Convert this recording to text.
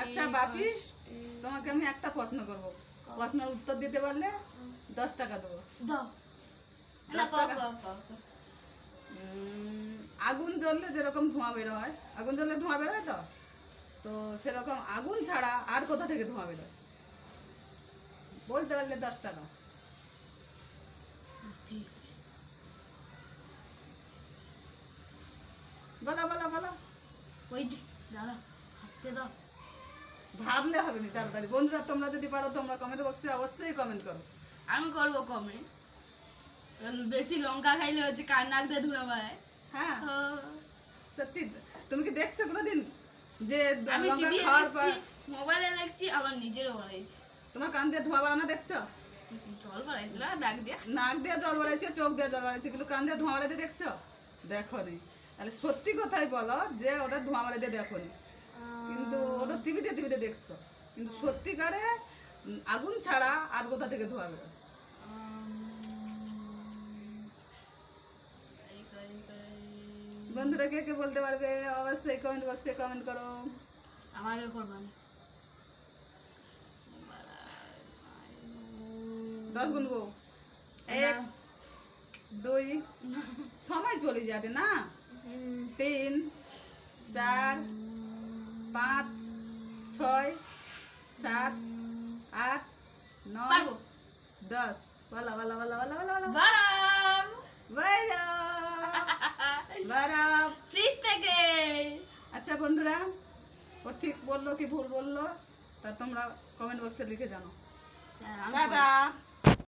আচ্ছা বাপি তোমাকে আমি একটা প্রশ্ন করব। প্রশ্নের উত্তর দিতে পারলে দশ টাকা দেবো। আগুন জ্বললে যেরকম ধোঁয়া বের হয় আগুন জ্বললে ধোঁয়া বের হয় তো? তো সেরকম আগুন ছাড়া আর কোথা থেকে ধোঁয়া বের হয়? বলতে পারলে দশ টাকা। বলো বলো বলো। ওয়েট দাঁড়া হাঁটতে দাও। ভাবলে হবে না তাড়াতাড়ি। বন্ধুরা তোমরা যদি পারো তোমরা কমেন্ট বক্সে অবশ্যই কমেন্ট করো। আমি করব কমেন্ট বেশি লঙ্কা খাইলে হচ্ছে কার নাক দিয়ে ধুলা পায়। হ্যাঁ। সত্যি তুমি কি দেখছ কোনোদিন যে আমি টিভি দেখছি মোবাইলে দেখছি আবার নিজেরও বানাইছি। তোমার কান দিয়ে ধোঁয়া বাড়ানো দেখছ? জল বাড়াইছিল ডাক দিয়া। নাক দিয়ে জল বাড়াইছে চোখ দিয়ে জল বাড়াইছে কিন্তু কান দিয়ে ধোঁয়া বাড়াইতে দেখছ? দেখো নি। তাহলে সত্যি কথাই বলো যে ওটা ধোঁয়া বাড়াইতে দেখো নি। কিন্তু টিভিতে টিভিতে দেখছ। কিন্তু সত্যিকারে আগুন ছাড়া আর কোথা থেকে ধোয়া বেরোয় বন্ধুরা কে কে বলতে পারবে? অবশ্যই কমেন্ট বক্সে কমেন্ট করো। আমাকে করবানি দশ গুনবো এক দুই সময় চলে যাবে না। তিন চার পাঁচ ছয় সাত আট নয় দশ। বলো বলো বলো বলো বলো বলো। গরম। গরম। ফ্রিজ থেকে। আচ্ছা বন্ধুরা ও ঠিক বলল কি ভুল বলল? তা তোমরা কমেন্ট বক্সে লিখে জানো। হ্যাঁ, টাটা।